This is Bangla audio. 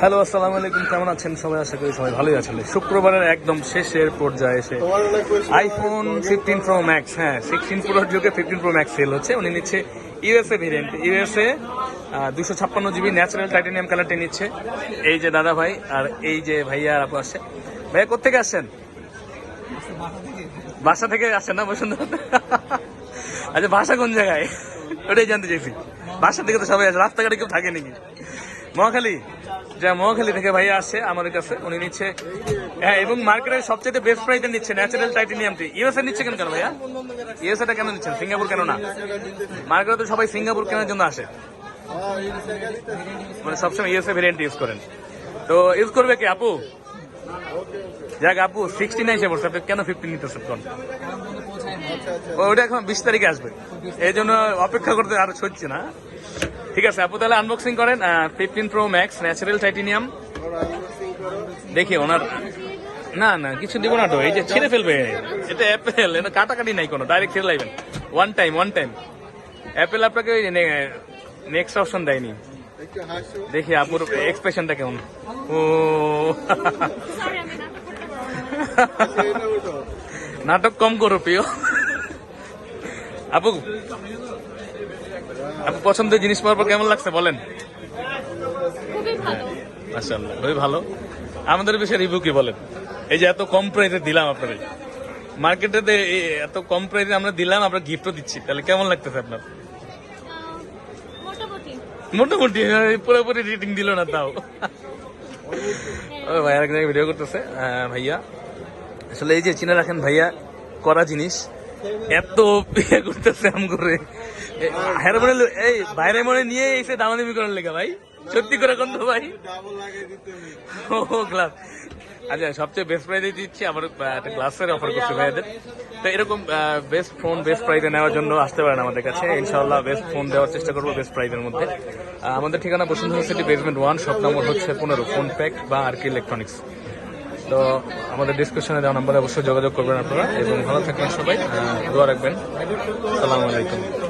হ্যালো আসসালামু আলাইকুম কেমন আছেন? সবাই আশা করি সবাই ভালোই আছেন। শুক্রবারের একদম শেষের পর্যায়ে এসে আইফোন ফিফটিন প্রো ম্যাক্স হ্যাঁ সিক্সটিন প্রোর যুগে ফিফটিন প্রো ম্যাক্স সেল হচ্ছে। উনি নিচ্ছে ইউএসএ ভেরিয়েন্ট ইউএসএ দুশো ছাপ্পান্ন জিবি ন্যাচারাল টাইটানিয়াম কালারটি নিচ্ছে। এই যে দাদা ভাই আর এই যে ভাইয়া আর আপু আসছে। ভাইয়া কোথেকে আসছেন? বাসা থেকে আসছেন না বসুন্ধরা আচ্ছা বাসা কোন জায়গায়? ওটাই জানতে চাইছি। বাসা থেকে তো সবাই আছে রাস্তাঘাটে কেউ থাকে নাকি? মহাখালী? যা মহাখালী থেকে ভাইয়া আসছে আমাদের কাছে, উনি নিচ্ছে। হ্যাঁ এবং মার্কেটের সবচেয়ে বেস্ট প্রাইসে নিচ্ছে ন্যাচারাল টাইটেনিয়ামটি ইউএসএ নিচ্ছে কেন কেন ভাইয়া? ইউএসএটা কেন নিচ্ছেন? সিঙ্গাপুর কেন না? মার্কেটে তো সবাই সিঙ্গাপুর কেনার জন্য আসে। মানে সবসময় ইউএসএ ভেরিয়েন্ট ইউজ করেন। তো ইউজ করবে কি? আপু? যাক, আপু সিক্সটি নাইন সে বলছে কেন ফিফটিন নিতেছেন কোন ওটা এখন বিশ তারিখে আসবে। এই জন্য অপেক্ষা করতে আর সচ্ছে না। ঠিক আছে, আপু তাহলে আনবক্সিং করেন fifteen pro max natural titanium দেখি, ওনার না না, কিছু দিব না তো, এই যে ছিঁড়ে ফেলবে। এটা অ্যাপেল এটা কাটাকাটি নাই কোনো ডাইরেক্ট ছিঁড়ে লাইবেন one time one time Apple আপনাকে ওই নেক্সট অপশন দেয়নি। দেখি, আপুর এক্সপ্রেশনটা কেমন। ও। নাটক কম করো, প্রিয়। আপু আপু পছন্দের জিনিস পাওয়ার পর কেমন লাগছে বলেন? ভালো। খুবই ভালো। আমাদের বিষয়ে রিভিউ কি বলেন? এই যে এত কম প্রাইসে দিলাম আপনাদের। মার্কেটে এত কম প্রাইসে আমরা দিলাম আমরা গিফটও দিচ্ছি। তাহলে কেমন লাগতেছে আপনার? মোটামুটি। পুরোপুরি রেটিং দিল না তাও। ও ভাই আরেক জায়গায় ভিডিও করতেছে ভাইয়া। আসলে এই যে চিনে রাখেন ভাইয়া করা জিনিস এত ইয়ে করতেছে আম করে হেরে মনে এই, বাইরে মনে নিয়ে এসে দামাদামি করার লেখা ভাই। সত্যি করে কোন ভাই? ও গ্লাস আচ্ছা সবচেয়ে বেস্ট প্রাইজে দিচ্ছি আমার একটা গ্লাসের অফার করছি ভাইয়াদের। তো এরকম বেস্ট ফোন বেস্ট প্রাইজে নেওয়ার জন্য আসতে পারেন আমাদের কাছে। ইনশাআল্লাহ বেস্ট ফোন দেওয়ার চেষ্টা করব বেস্ট প্রাইজের মধ্যে। আমাদের ঠিকানা Bashundhara city basement one shop number হচ্ছে পনেরো ফোন প্যাক বা আর কি ইলেকট্রনিক্স তো আমাদের ডিসকাশনে দেওয়া নাম্বারে অবশ্যই যোগাযোগ করবেন আপনারা। এবং ভালো থাকবেন সবাই। দোয়া রাখবেন। সালামু আলাইকুম।